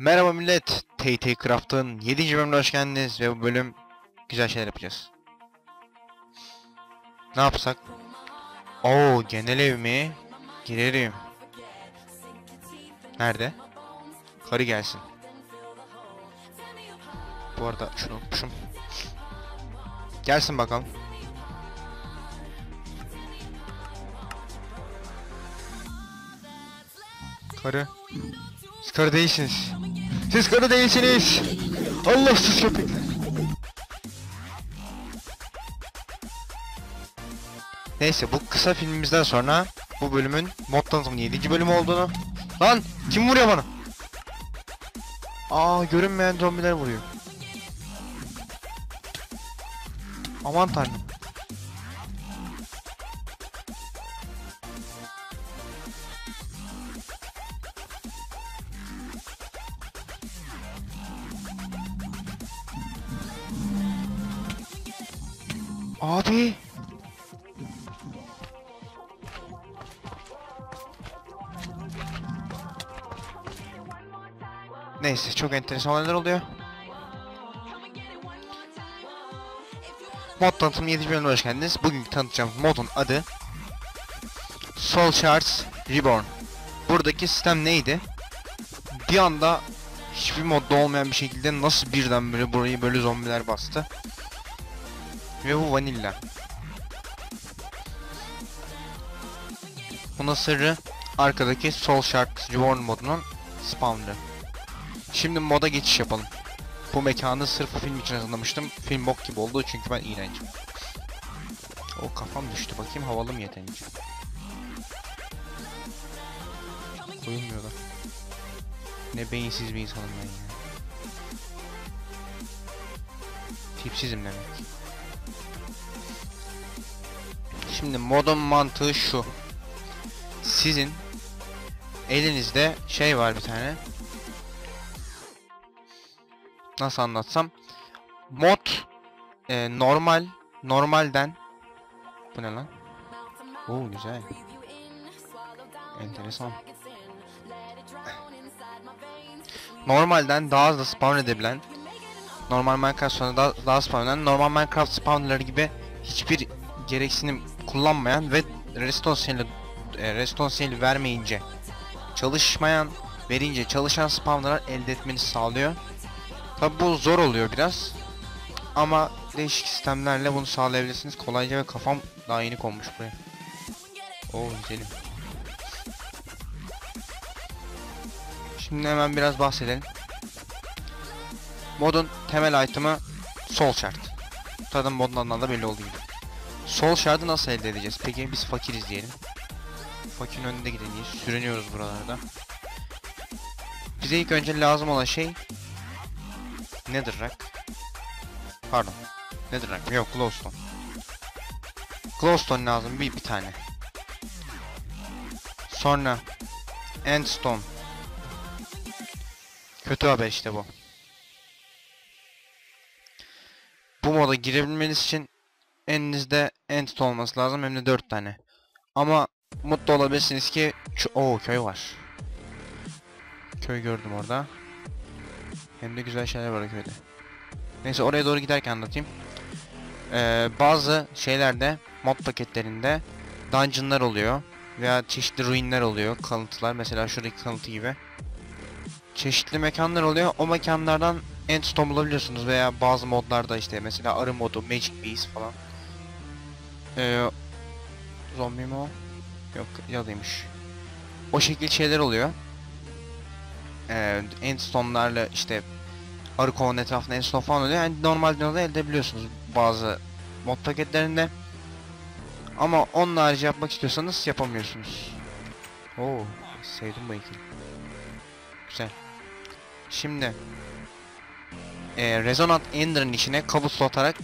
Merhaba millet, TT Craft'ın 7. bölümüne hoş geldiniz ve bu bölüm güzel şeyler yapacağız. Ne yapsak? Oo, genel ev mi? Girerim. Nerede? Karı gelsin. Bu arada şunu unutmuşum. Gelsin bakalım. Karı. Siz karı değilsiniz. Siz karı değilsiniz. Allahsız köpekler. Neyse bu kısa filmimizden sonra bu bölümün mod tanıtımının 7. bölümü olduğunu Lan kim vuruyor bana? Aa görünmeyen zombiler vuruyor. Aman tanrım. Abi. Neyse çok enteresan olaylar oluyor. Mod tanıtım 7. bölümüne hoş geldiniz. Bugünkü tanıtacağım modun adı Soul Shards Reborn. Buradaki sistem neydi? Bir anda hiçbir modda olmayan bir şekilde nasıl birden böyle burayı böyle zombiler bastı. Ve bu vanilla. Bunun sırrı arkadaki Soul Shards Reborn modunun spawn'ı. Şimdi moda geçiş yapalım. Bu mekanı sırf film için hazırlamıştım. Film bok gibi oldu çünkü ben iğrencim. O kafam düştü. Bakayım havalı mı yeterince? Koyulmuyor da. Ne beyinsiz bir insanım ben ya. Tipsizim demek. Şimdi modun mantığı şu. Sizin elinizde şey var bir tane nasıl anlatsam mod e, normal normalden bu ne lan? Oo güzel. Enteresan. Normalden daha hızlı spawn edebilen normal Minecraft sonra daha, daha spawn eden normal Minecraft spawnları gibi hiçbir gereksinim kullanmayan ve redstone seli e, redstone seli vermeyince çalışmayan verince çalışan spawnlar elde etmenizi sağlıyor. Tabi bu zor oluyor biraz. Ama değişik sistemlerle bunu sağlayabilirsiniz kolayca ve kafam daha yeni konmuş buraya. Oo güzelim. Şimdi hemen biraz bahsedelim. Modun temel item'ı Soul Shard. Tadım modun adından da belli olduğu gibi. Soul Shard'ı nasıl elde edeceğiz? Peki biz fakiriz diyelim. Fakirin önünde gidelim sürünüyoruz buralarda. Bize ilk önce lazım olan şey Netherrack. Pardon. Netherrack yok glowstone. Glowstone lazım bir bir tane. Sonra endstone. Kötü haber işte bu. Bu moda girebilmeniz için elinizde endstone olması lazım hem de 4 tane. Ama mutlu olabilirsiniz ki o köy var. Köy gördüm orada. Hem de güzel şeyler var köyde. Neyse oraya doğru giderken anlatayım. Ee, bazı şeylerde mod paketlerinde dungeonlar oluyor veya çeşitli ruinler oluyor, kalıntılar mesela şuradaki kalıntı gibi. Çeşitli mekanlar oluyor. O mekanlardan endstone bulabiliyorsunuz veya bazı modlarda işte mesela arı modu, magic bees falan. Ee, zombi mi o? Yok yadıymış. O şekil şeyler oluyor e, endstone'larla işte arı kovanın etrafında endstone falan oluyor. Yani normal dünyada elde edebiliyorsunuz bazı mod paketlerinde. Ama onun harici yapmak istiyorsanız yapamıyorsunuz. Oo, sevdim bu ikili. Güzel. Şimdi e, Resonant Ender'ın içine kabus atarak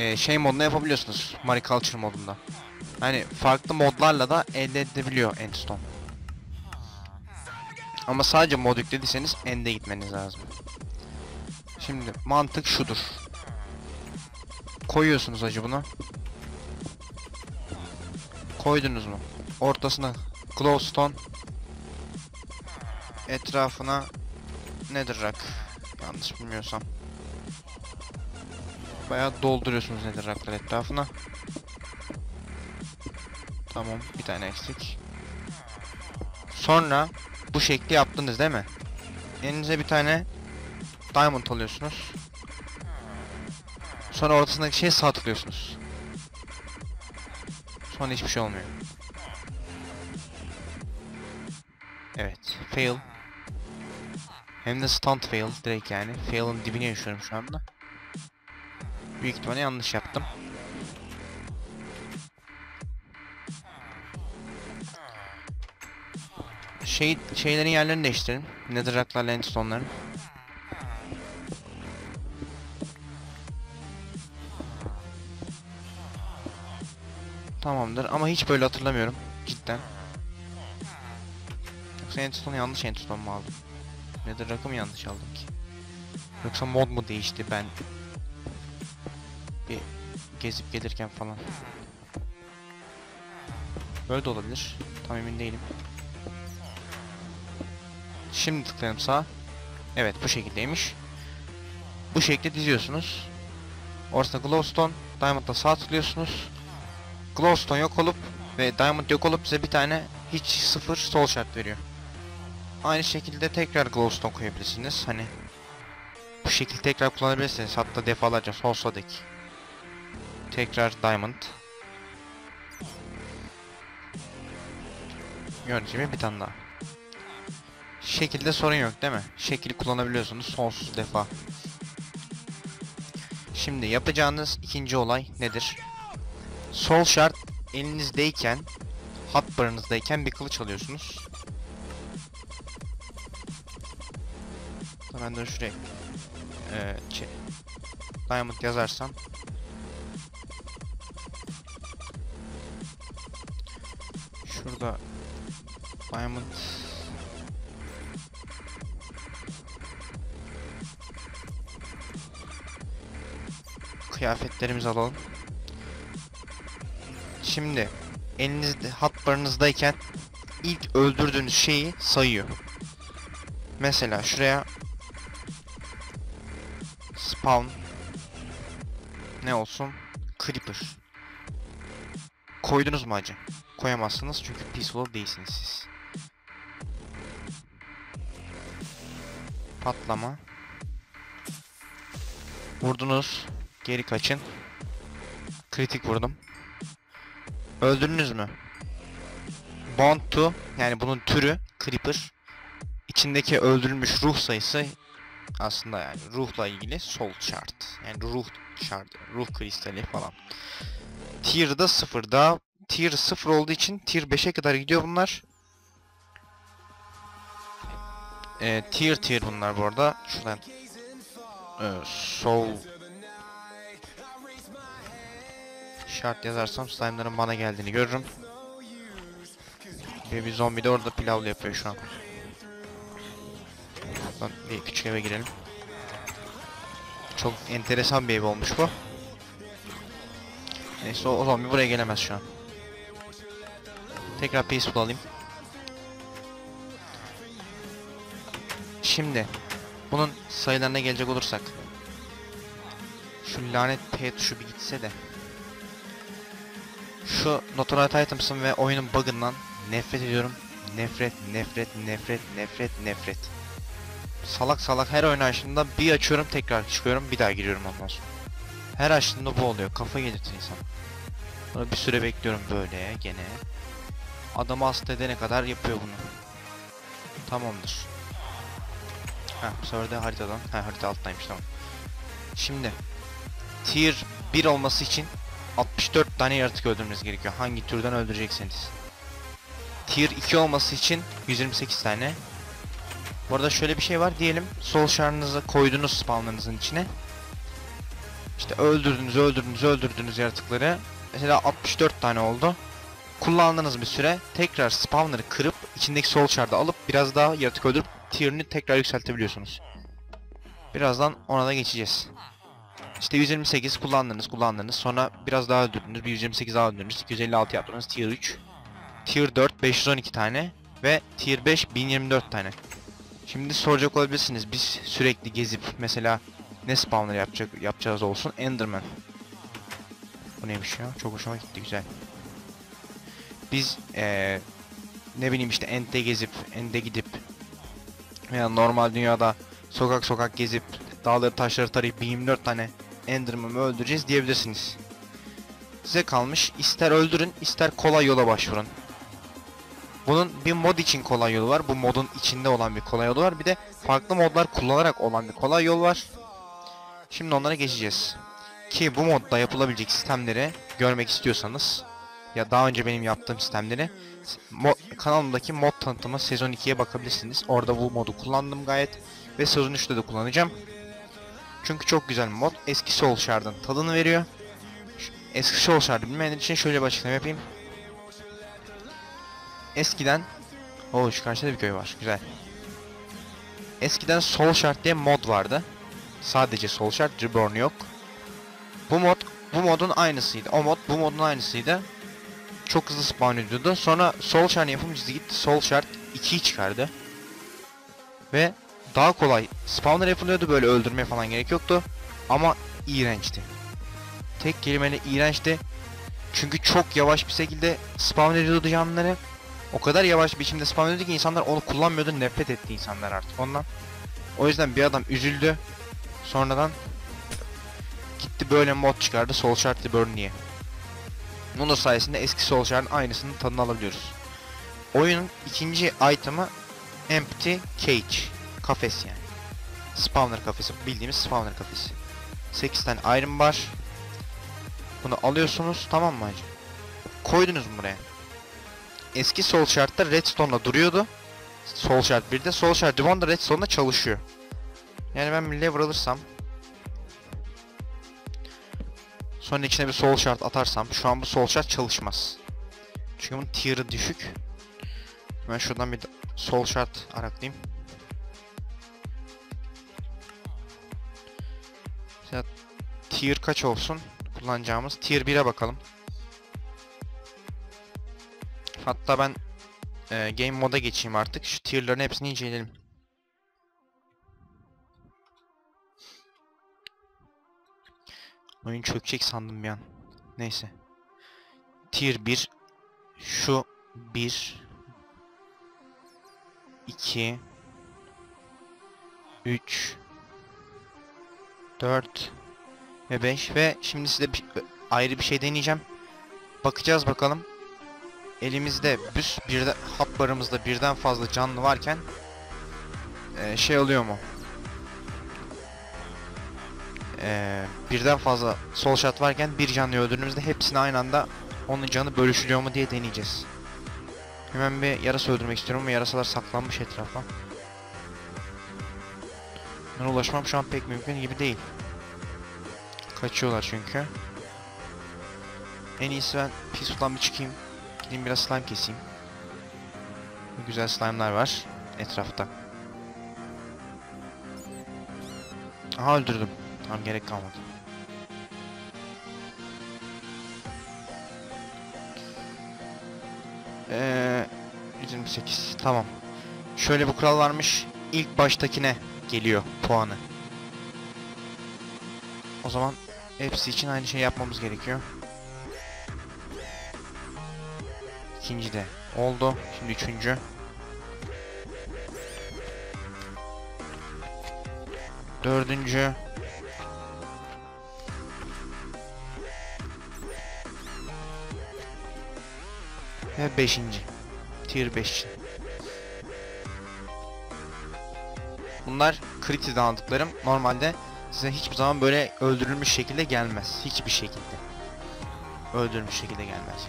e, şey modunda yapabiliyorsunuz. Mariculture modunda. Hani farklı modlarla da elde edebiliyor Endstone. Ama sadece mod yüklediyseniz end'e gitmeniz lazım. Şimdi mantık şudur. Koyuyorsunuz acı bunu. Koydunuz mu? Ortasına glowstone. Etrafına nedir rak? Yanlış bilmiyorsam. Bayağı dolduruyorsunuz nedir raklar etrafına. Tamam bir tane eksik. Sonra bu şekli yaptınız değil mi? Elinize bir tane diamond alıyorsunuz. Sonra ortasındaki şeyi sağ tıklıyorsunuz. Sonra hiçbir şey olmuyor. Evet. Fail. Hem de stunt fail direkt yani. Fail'ın dibine yaşıyorum şu anda. Büyük ihtimalle yanlış yaptım. Şey, şeylerin yerlerini değiştirelim. Netherrack'larla endstone'ların. Tamamdır ama hiç böyle hatırlamıyorum cidden. Yoksa endstone yanlış endstone mu aldım? Netherrack'ı mı yanlış aldım ki? Yoksa mod mu değişti ben gezip gelirken falan. Böyle de olabilir. Tam emin değilim. Şimdi tıklayalım sağa. Evet bu şekildeymiş. Bu şekilde diziyorsunuz. Ortada glowstone, diamond'da sağ tıklıyorsunuz. Glowstone yok olup ve diamond yok olup size bir tane hiç sıfır soul shard veriyor. Aynı şekilde tekrar glowstone koyabilirsiniz. Hani bu şekilde tekrar kullanabilirsiniz. Hatta defalarca sonsuza dek. Tekrar diamond. Gibi bir tane daha. Şekilde sorun yok değil mi? Şekil kullanabiliyorsunuz sonsuz defa. Şimdi yapacağınız ikinci olay nedir? Sol şart elinizdeyken hotbarınızdayken bir kılıç alıyorsunuz. Ben de şuraya ee, Diamond yazarsam Şurada Diamond Kıyafetlerimizi alalım. Şimdi elinizde hotbarınızdayken ilk öldürdüğünüz şeyi sayıyor. Mesela şuraya spawn ne olsun? Creeper. Koydunuz mu acı? Koyamazsınız çünkü peaceful değilsiniz siz. Patlama. Vurdunuz. Geri kaçın. Kritik vurdum. Öldürdünüz mü? Bound to yani bunun türü Creeper. İçindeki öldürülmüş ruh sayısı aslında yani ruhla ilgili soul shard. Yani ruh shard, ruh kristali falan. Tier'da sıfır. Tier 0 olduğu için tier 5'e kadar gidiyor bunlar. Ee, tier tier bunlar bu arada. Şuradan ee, soul şart yazarsam slime'ların bana geldiğini görürüm. Bir, bir zombi de orada pilavlı yapıyor şu an. Buradan bir küçük eve girelim. Çok enteresan bir ev olmuş bu. Neyse o zombi buraya gelemez şu an. Tekrar peaceful alayım. Şimdi bunun sayılarına gelecek olursak şu lanet P tuşu bir gitse de şu Notoriety Items'ın ve oyunun bug'ından nefret ediyorum. Nefret, nefret, nefret, nefret, nefret. Salak salak her oynayışında bir açıyorum tekrar çıkıyorum bir daha giriyorum ondan sonra. Her açtığımda bu oluyor. Kafa yedirtin insan. Sonra bir süre bekliyorum böyle gene. Adamı hasta edene kadar yapıyor bunu. Tamamdır. Ha bu sefer de haritadan. Ha harita alttaymış tamam. Şimdi Tier 1 olması için 64 tane yaratık öldürmeniz gerekiyor. Hangi türden öldürecekseniz. Tier 2 olması için 128 tane. Bu arada şöyle bir şey var diyelim. Sol şarınızı koydunuz spawnlarınızın içine. İşte öldürdünüz, öldürdünüz, öldürdünüz yaratıkları. Mesela 64 tane oldu. Kullandığınız bir süre tekrar spawner'ı kırıp içindeki sol şardı alıp biraz daha yaratık öldürüp tier'ini tekrar yükseltebiliyorsunuz. Birazdan ona da geçeceğiz. İşte 128 kullandınız, kullandınız. Sonra biraz daha öldürdünüz. Bir 128 daha öldürdünüz. 256 yaptınız. Tier 3. Tier 4 512 tane ve Tier 5 1024 tane. Şimdi soracak olabilirsiniz biz sürekli gezip mesela ne spawner yapacak yapacağız olsun Enderman. Bu neymiş ya? Çok hoşuma gitti güzel. Biz eee ne bileyim işte End'de gezip End'e gidip veya normal dünyada sokak sokak gezip dağları taşları tarayıp 24 tane Enderman'ı öldüreceğiz diyebilirsiniz. Size kalmış. İster öldürün, ister kolay yola başvurun. Bunun bir mod için kolay yolu var. Bu modun içinde olan bir kolay yolu var. Bir de farklı modlar kullanarak olan bir kolay yol var. Şimdi onlara geçeceğiz. Ki bu modda yapılabilecek sistemleri görmek istiyorsanız ya daha önce benim yaptığım sistemleri mod, kanalımdaki mod tanıtımı sezon 2'ye bakabilirsiniz. Orada bu modu kullandım gayet ve sezon 3'te de kullanacağım. Çünkü çok güzel mod. Eski Soul Shard'ın tadını veriyor. Eski Soul Shard'ı bilmeyenler için şöyle bir açıklama yapayım. Eskiden o şu karşıda bir köy var. Güzel. Eskiden Soul Shard diye mod vardı. Sadece Soul Shard, Reborn yok. Bu mod bu modun aynısıydı. O mod bu modun aynısıydı. Çok hızlı spawn ediyordu. Sonra Soul Shard yapımcısı gitti Soul Shard 2'yi çıkardı. Ve daha kolay spawner yapılıyordu böyle öldürmeye falan gerek yoktu. Ama iğrençti. Tek kelimeyle iğrençti. Çünkü çok yavaş bir şekilde spawn ediyordu canlıları. O kadar yavaş bir biçimde spawn ediyordu ki insanlar onu kullanmıyordu. Nefret etti insanlar artık ondan. O yüzden bir adam üzüldü. Sonradan gitti böyle mod çıkardı Soul Shard Reborn diye. Bunun sayesinde eski Soul Shard'ın aynısının tadını alabiliyoruz. Oyunun ikinci item'ı Empty Cage. Kafes yani. Spawner kafesi. Bildiğimiz spawner kafesi. 8 tane iron var. Bunu alıyorsunuz tamam mı hacı? Koydunuz mu buraya? Eski Soul Shard'da Redstone'la duruyordu. Soul Shard 1'de. Soul Shard 1'de Redstone'la çalışıyor. Yani ben bir lever alırsam Sonra içine bir Soul Shard atarsam şu an bu Soul Shard çalışmaz. Çünkü bunun tier'ı düşük. Ben şuradan bir Soul Shard araklayayım. Mesela tier kaç olsun kullanacağımız? Tier 1'e bakalım. Hatta ben e, game moda geçeyim artık. Şu tier'ların hepsini inceleyelim. Oyun çökecek sandım bir an. Neyse. Tier 1 şu 1 2 3 4 ve 5 ve şimdi size bir, ayrı bir şey deneyeceğim. Bakacağız bakalım. Elimizde bir birden hap barımızda birden fazla canlı varken e, şey oluyor mu? E, birden fazla sol shot varken bir canlı öldürdüğümüzde hepsini aynı anda onun canı bölüşülüyor mu diye deneyeceğiz. Hemen bir yarasa öldürmek istiyorum ama yarasalar saklanmış etrafa. Bunlara ulaşmam şu an pek mümkün gibi değil. Kaçıyorlar çünkü. En iyisi ben Peaceful'dan bir çıkayım. Gideyim biraz slime keseyim. Güzel slime'lar var etrafta. Aha öldürdüm. Tamam gerek kalmadı. Eee 128 tamam. Şöyle bir kural varmış. İlk baştakine geliyor puanı. O zaman hepsi için aynı şey yapmamız gerekiyor. İkinci de oldu. Şimdi üçüncü. Dördüncü. Ve beşinci. Tier 5 için. Bunlar Critty'den aldıklarım. Normalde size hiçbir zaman böyle öldürülmüş şekilde gelmez. Hiçbir şekilde. Öldürülmüş şekilde gelmez.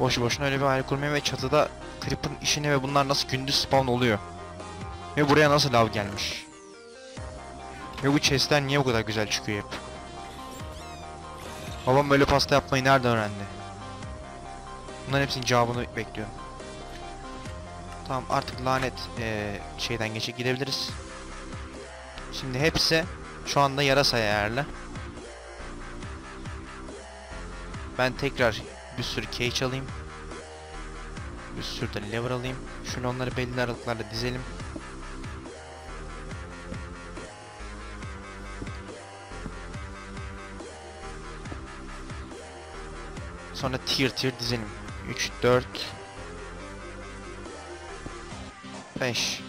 Boşu boşuna öyle bir aile kurmayın ve çatıda Creeper'ın işini ve bunlar nasıl gündüz spawn oluyor. Ve buraya nasıl lav gelmiş. Ve bu chestler niye bu kadar güzel çıkıyor hep. Babam böyle pasta yapmayı nereden öğrendi? Bunların hepsinin cevabını bekliyorum. Tamam artık lanet e, şeyden geçip gidebiliriz. Şimdi hepsi şu anda yarasa ayarlı. Ben tekrar bir sürü cage alayım. Bir sürü de lever alayım. Şunu onları belli aralıklarla dizelim. Sonra tier tier dizelim. 3, 4, 5.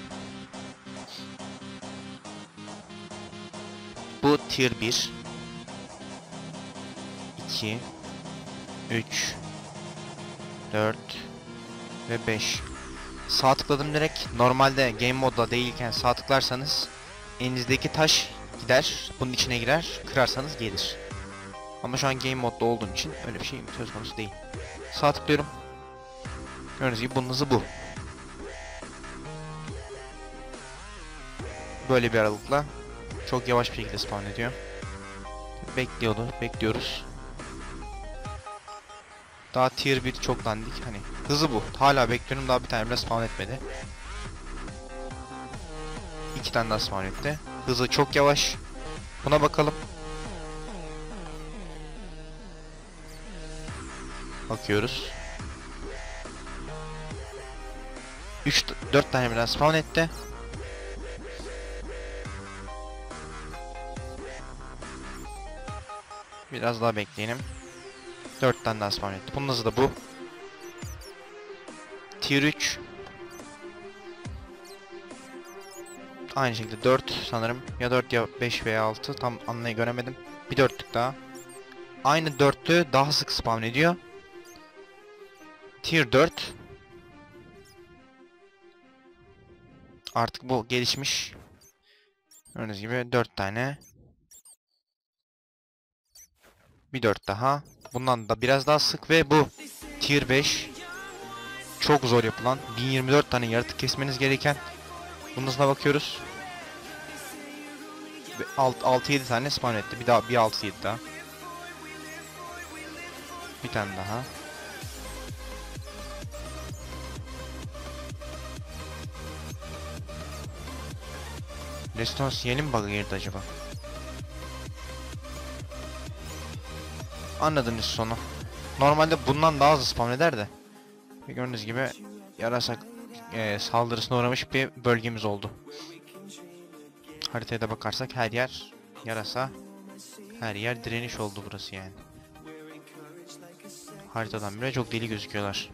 Bu tier 1. 2, 3, 4 ve 5. Sağ tıkladım direkt. Normalde game modda değilken sağ tıklarsanız elinizdeki taş gider, bunun içine girer, kırarsanız gelir. Ama şu an game modda olduğum için öyle bir şey söz konusu değil. Sağ tıklıyorum. Gördüğünüz gibi bunun hızı bu. Böyle bir aralıkla çok yavaş bir şekilde spawn ediyor. Bekliyordu, bekliyoruz. Daha tier 1 çok dandik hani. Hızı bu. Hala bekliyorum daha bir tane bile spawn etmedi. İki tane daha spawn etti. Hızı çok yavaş. Buna bakalım. Bakıyoruz. 3 4 tane birden spawn etti. Biraz daha bekleyelim. 4 tane daha spawn etti. Bunun hızı da bu. Tier 3. Aynı şekilde 4 sanırım. Ya 4 ya 5 veya 6. Tam anlayı göremedim. Bir dörtlük daha. Aynı dörtlü daha sık spawn ediyor. Tier 4. Artık bu gelişmiş. Gördüğünüz gibi 4 tane. Bir 4 daha. Bundan da biraz daha sık ve bu Tier 5. Çok zor yapılan 1024 tane yaratık kesmeniz gereken. Bunun bakıyoruz. 6-7 tane spawn etti. Bir daha bir 6-7 daha. Bir tane daha. Reston yeni mi bug'a girdi acaba? Anladınız sonu. Normalde bundan daha hızlı spawn eder de. Gördüğünüz gibi yarasak e, saldırısına uğramış bir bölgemiz oldu. Haritaya da bakarsak her yer yarasa. Her yer direniş oldu burası yani. Haritadan bile çok deli gözüküyorlar.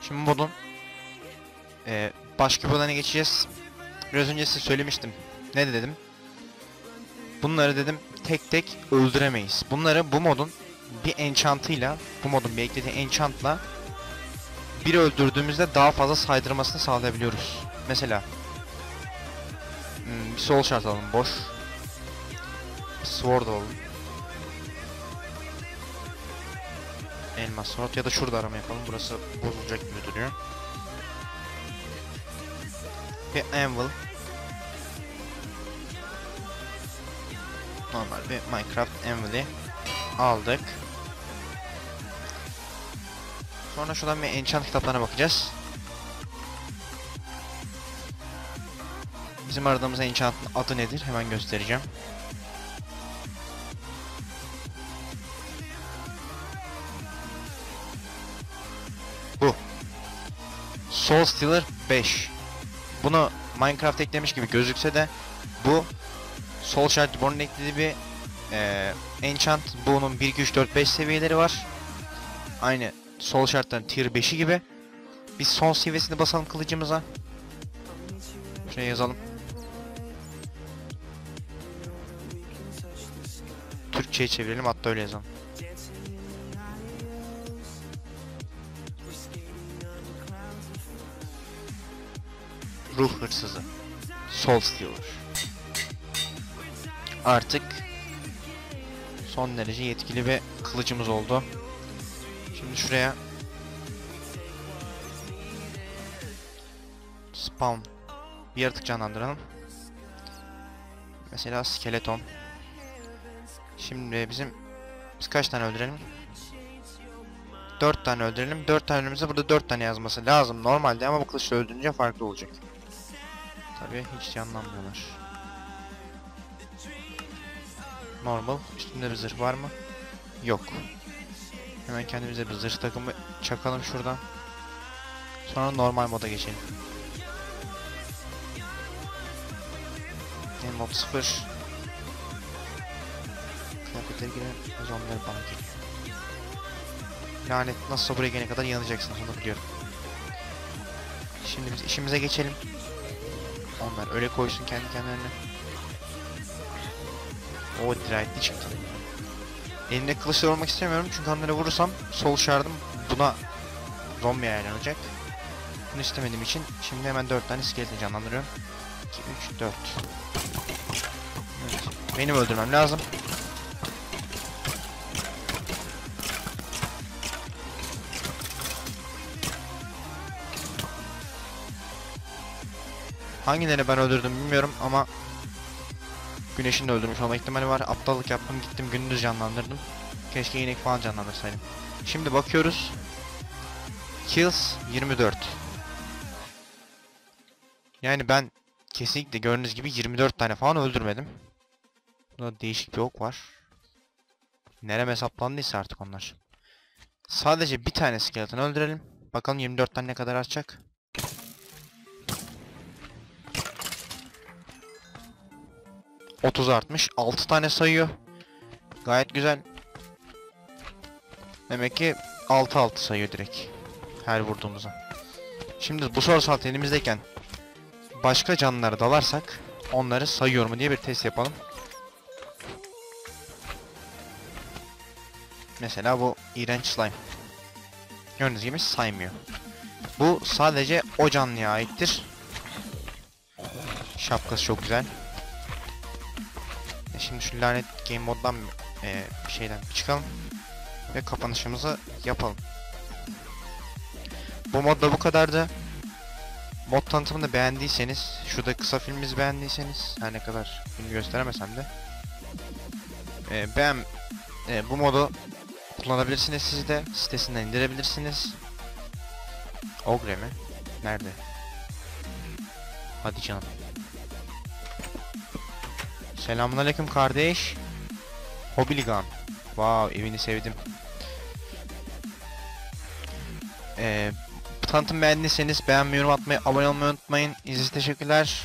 Şimdi bunun e, başka bir geçeceğiz. Biraz önce size söylemiştim. Ne de dedim? Bunları dedim tek tek öldüremeyiz. Bunları bu modun bir enchantıyla, bu modun bir eklediği enchantla bir öldürdüğümüzde daha fazla saydırmasını sağlayabiliyoruz. Mesela hmm, bir soul shard alalım boş. Sword alalım. Elmas sword ya da şurada arama yapalım. Burası bozulacak gibi duruyor. Bir anvil. Normal bir Minecraft anvil'i aldık. Sonra şuradan bir enchant kitaplarına bakacağız. Bizim aradığımız enchant'ın adı nedir? Hemen göstereceğim. Bu. Soul Stealer 5. Bunu Minecraft eklemiş gibi gözükse de bu Soul Shard Reborn'un eklediği bir e, enchant. Bunun 1, 2, 3, 4, 5 seviyeleri var. Aynı Soul Shard'ların tier 5'i gibi. Biz son seviyesini basalım kılıcımıza. Şuraya yazalım. Türkçe'ye çevirelim hatta öyle yazalım. Ruh hırsızı. Soul Stealer. Artık son derece yetkili bir kılıcımız oldu. Şimdi şuraya spawn bir yaratık canlandıralım. Mesela skeleton. Şimdi bizim biz kaç tane öldürelim? 4 tane öldürelim. 4 tane önümüzde burada 4 tane yazması lazım normalde ama bu kılıçla öldürünce farklı olacak. Tabii hiç yanlanmıyorlar. Normal. Üstünde bir zırh var mı? Yok. Hemen kendimize bir zırh takımı çakalım şuradan. Sonra normal moda geçelim. En mod 0. Kıyafetleri giren onları bana geliyor. Lanet nasılsa buraya gelene kadar yanacaksınız onu biliyorum. Şimdi biz işimize geçelim. Onlar öyle koysun kendi kendilerine. O dirayetli çıktı. Elimde kılıçla olmak istemiyorum çünkü onlara vurursam sol şardım buna zombi ayarlanacak. Bunu istemediğim için şimdi hemen 4 tane iskeleti canlandırıyorum. 2, 3, 4. Evet. Benim öldürmem lazım. Hangilerini ben öldürdüm bilmiyorum ama Güneşin de öldürmüş olma ihtimali var. Aptallık yaptım gittim gündüz canlandırdım. Keşke inek falan canlandırsaydım. Şimdi bakıyoruz. Kills 24. Yani ben kesinlikle gördüğünüz gibi 24 tane falan öldürmedim. Burada değişik bir ok var. Nerem hesaplandıysa artık onlar. Sadece bir tane skeleton öldürelim. Bakalım 24 tane ne kadar artacak. 30 artmış. 6 tane sayıyor. Gayet güzel. Demek ki 6-6 sayıyor direkt. Her vurduğumuza. Şimdi bu soru saat elimizdeyken başka canlılara dalarsak onları sayıyor mu diye bir test yapalım. Mesela bu iğrenç slime. Gördüğünüz gibi saymıyor. Bu sadece o canlıya aittir. Şapkası çok güzel. Şimdi şu lanet game moddan e, bir şeyden çıkalım ve kapanışımızı yapalım. Bu modda bu kadardı. Mod tanıtımını beğendiyseniz, şurada kısa filmimizi beğendiyseniz, her ne kadar filmi gösteremesem de e, beğen e, bu modu kullanabilirsiniz siz de sitesinden indirebilirsiniz. Ogre mi? Nerede? Hadi canım. Selamünaleyküm kardeş. Hobiligan. Wow, evini sevdim. Ee, tanıtım beğendiyseniz beğenmeyi, yorum atmayı, abone olmayı unutmayın. İzlediğiniz teşekkürler.